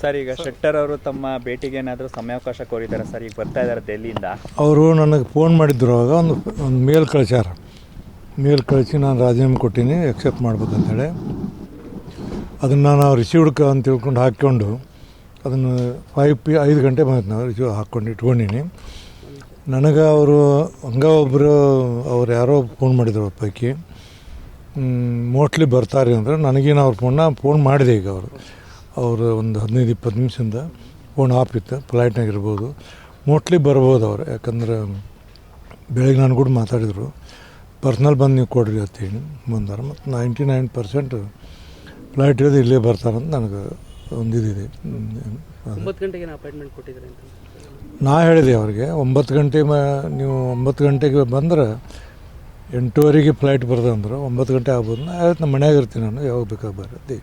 Sir, ಈಗ ಶೆಟ್ಟರ್ ಅವರು ತಮ್ಮ ಭೇಟಿಗೆ ಏನಾದರೂ ಸಮಯಾವಕಾಶ ಕೋರಿದ್ದಾರೆ ಸರ್? ಈಗ ಬರ್ತಾ ಇದ್ದಾರೆ ಡೆಲ್ಲಿಯಿಂದ ಅವರು ನನಗೆ ಫೋನ್ ಮಾಡಿದ್ರು ಆಗ ಒಂದು ಒಂದು ಮೇಲ್ ಕಳಿಸ್ಯಾರ. ಮೇಲ್ ಕಳಿಸಿ ನಾನು ರಾಜೀನಾಮೆ ಕೊಟ್ಟೀನಿ ಎಕ್ಸೆಪ್ಟ್ ಮಾಡ್ಬೇಕಂತೇಳಿ. ಅದನ್ನು ನಾವು ರಿಸೀವ್ಡ್ ಅಂತ ತಿಳ್ಕೊಂಡು ಹಾಕ್ಕೊಂಡು, ಅದನ್ನು ಫೈವ್ ಪಿ ಐದು ಗಂಟೆ ಬಂತು ನಾವು ರಿಸೀವ್ ಹಾಕ್ಕೊಂಡು ಇಟ್ಕೊಂಡಿನಿ. ನನಗೆ ಅವರು, ಹಂಗ ಒಬ್ಬರು ಅವ್ರು ಯಾರೋ ಫೋನ್ ಮಾಡಿದ್ರು ಪೈಕಿ ಮೋಸ್ಟ್ಲಿ ಬರ್ತಾರೆ ಅಂದ್ರೆ ನನಗೇನು ಅವ್ರ ಫೋನ್ನ, ಫೋನ್ ಮಾಡಿದೆ ಈಗ ಅವರು. ಅವರು ಒಂದು ಹದಿನೈದು ಇಪ್ಪತ್ತು ನಿಮಿಷದಿಂದ ಫೋನ್ ಆಫ್ ಇತ್ತು ಫ್ಲೈಟ್ನಾಗ ಮೋಟ್ಲಿ ಮೋಸ್ಟ್ಲಿ ಬರ್ಬೋದು ಅವ್ರು. ಯಾಕಂದ್ರೆ ಬೆಳಗ್ಗೆ ನಾನು ಕೂಡ ಮಾತಾಡಿದರು. ಪರ್ಸ್ನಲ್ ಬಂದು ನೀವು ಕೊಡ್ರಿ ಅಂತೇಳಿ ಬಂದಾರ. ಮತ್ತು ನೈಂಟಿ ನೈನ್ ಪರ್ಸೆಂಟ್ ಫ್ಲೈಟ್ ಇರೋದು ಇಲ್ಲೇ ಬರ್ತಾರಂತ ನನಗೆ ಒಂದು ಇದಿದೆ. ನಾ ಹೇಳಿದೆ ಅವ್ರಿಗೆ ಒಂಬತ್ತು ಗಂಟೆ ಮ ನೀವು ಒಂಬತ್ತು ಗಂಟೆಗೆ ಬಂದ್ರೆ ಎಂಟೂವರೆಗೆ ಫ್ಲೈಟ್ ಬರ್ದಂದ್ರೆ ಒಂಬತ್ತು ಗಂಟೆ ಆಗ್ಬೋದು ನಾ ಆಯ್ತು ನಮ್ಮ ಮನ್ಯಾಗ ಇರ್ತೀನಿ ನಾನು ಯಾವಾಗ ಬೇಕಾಗ ಬರತ್ತೆ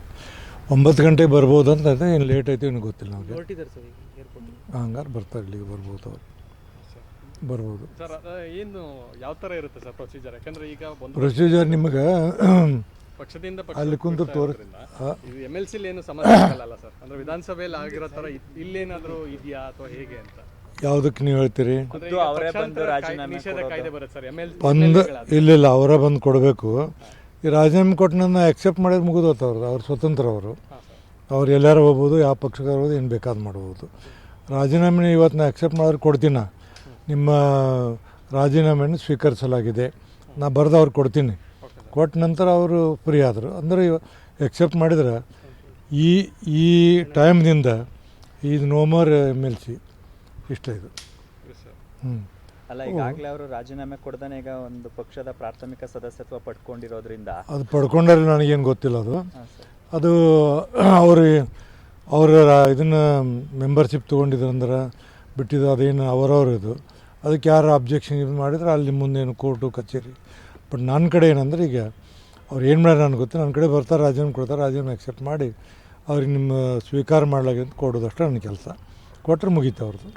ಒಂಬತ್ತು ಗಂಟೆಗೆ ಬರ್ಬೋದು ಅಂತ ಅದೇ ಏನು ಲೇಟ್ ಆಯ್ತು ಏನು ಗೊತ್ತಿಲ್ಲ ನಮಗೆ. ಹೊರಟಿದ್ದಾರೆ ಸರ್ ಈಗ ಏರ್ಪೋರ್ಟ್ ಹಂಗಾರೆ ಬರ್ತಾರೆ ಇಲ್ಲಿಗೆ ಬರ್ಬೋದು ಅವ್ರು. ಬರ್ಬೋದು. ಸರ್ ಅದ ಏನು ಯಾವ ಥರ ಇರುತ್ತೆ ಸರ್ ಪ್ರೊಸೀಜರ್ ಯಾಕಂದ್ರೆ ಈಗ ಒಂದು ಪ್ರೊಸೀಜರ್ ನಿಮಗೆ ಪಕ್ಷದಿಂದ ಪಕ್ಷ ಅಲ್ಲಿ ಕುಂತು ಬಿಡ್ತಾ ತೋರ್ ಇದು ಎಂ ಎಲ್ ಸಿಲಿ ಏನು ಸಮಸ್ಯೆ ಆಗಲ್ಲ ಸರ್? ಅಂದ್ರೆ ವಿಧಾನಸಭೆಯಲ್ಲಿ ಆಗಿರೋ ತರ ಇಲ್ಲೇನಾದರೂ ಇಲ್ಲೇನಾದ್ರೂ ಇದೆಯಾ ಅಥವಾ ಹೇಗೆ ಅಂತ? ಯಾವುದಕ್ಕೆ ನೀವು ಹೇಳ್ತೀರಿ? ಅಂದ್ರೆ ಈಗ ಅವರೇ ಪಕ್ಷಾಂತರ ಬಂದು ಕಾಯ್ದೆ- ರಾಜೀನಾಮೆ ನಿಷೇಧ ಕಾಯ್ದೆ ಬರುತ್ತೆ ಸರ್ ಎಂ ಎಲ್ ಬಂದು ಇಲ್ಲ ಇಲ್ಲ ಅವರೇ ಬಂದು ಕೊಡಬೇಕು. ಈ ರಾಜೀನಾಮೆ ಕೊಟ್ಟು ನನ್ನ ಆಕ್ಸೆಪ್ಟ್ ಮಾಡಿದ್ರೆ ಮುಗಿದೋತು ಅವ್ರದ್ದು. ಅವ್ರು ಸ್ವತಂತ್ರ ಅವರು ಅವ್ರು ಎಲ್ಲಾರು ಹೋಗ್ಬೋದು ಯಾವ ಪಕ್ಷಕ್ಕೆ ಹೋಗ್ಬೋದು ಏನು ಬೇಕಾದ ಮಾಡ್ಬೋದು. ರಾಜೀನಾಮೆನ ಇವತ್ತು ನಾ ಆಕ್ಸೆಪ್ಟ್ ಮಾಡಿದ್ರೆ ಕೊಡ್ತೀನಿ. ನಿಮ್ಮ ರಾಜೀನಾಮೆಯನ್ನು ಸ್ವೀಕರಿಸಲಾಗಿದೆ. ನಾ ಬರೆದು ಅವ್ರು ಕೊಡ್ತೀನಿ. ಕೊಟ್ಟ ನಂತರ ಅವರು ಫ್ರೀ ಆದರು. ಅಂದರೆ ಎಕ್ಸೆಪ್ಟ್ ಮಾಡಿದ್ರೆ ಈ ಈ ಟೈಮ್ದಿಂದ ಇದು ನೋಮರ್ ಎಂ ಎಲ್ ಸಿ ಇಷ್ಟ ಇದು. ಹ್ಞೂ ಅಲ್ಲ ಈಗಾಗಲೇ ಅವರು ರಾಜೀನಾಮೆ ಕೊಡ್ದಾನೆ ಈಗ ಒಂದು ಪಕ್ಷದ ಪ್ರಾಥಮಿಕ ಸದಸ್ಯತ್ವ ಪಡ್ಕೊಂಡಿರೋದ್ರಿಂದ. ಅದು ಪಡ್ಕೊಂಡ್ರೆ ನನಗೇನು ಗೊತ್ತಿಲ್ಲ ಅದು. ಅದು ಅವರು ಅವರ ಇದನ್ನು ಮೆಂಬರ್ಶಿಪ್ ತೊಗೊಂಡಿದ್ರಂದ್ರೆ ಬಿಟ್ಟಿದ್ದು ಅದೇನು ಅವರವ್ರ ಇದು. ಅದಕ್ಕೆ ಯಾರು ಅಬ್ಜೆಕ್ಷನ್ ಇದು ಮಾಡಿದ್ರೆ ಅಲ್ಲಿ ಮುಂದೇನು ಕೋರ್ಟು ಕಚೇರಿ. ಬಟ್ ನನ್ನ ಕಡೆ ಏನಂದ್ರೆ ಈಗ ಅವ್ರು ಏನು ಮಾಡ್ಯಾರ ನನಗೆ ಗೊತ್ತು ನನ್ನ ಕಡೆ ಬರ್ತಾರೆ ರಾಜೀನಾಮೆ ಕೊಡ್ತಾರೆ ರಾಜೀನಾಮೆ ಅಕ್ಸೆಪ್ಟ್ ಮಾಡಿ ಅವ್ರಿಗೆ ನಿಮ್ಮ ಸ್ವೀಕಾರ ಮಾಡ್ಲಾಗಿ ಅಂತ ಕೊಡೋದಷ್ಟೇ ನನ್ನ ಕೆಲಸ. ಕೊಟ್ಟರೆ ಮುಗೀತು ಅವ್ರದ್ದು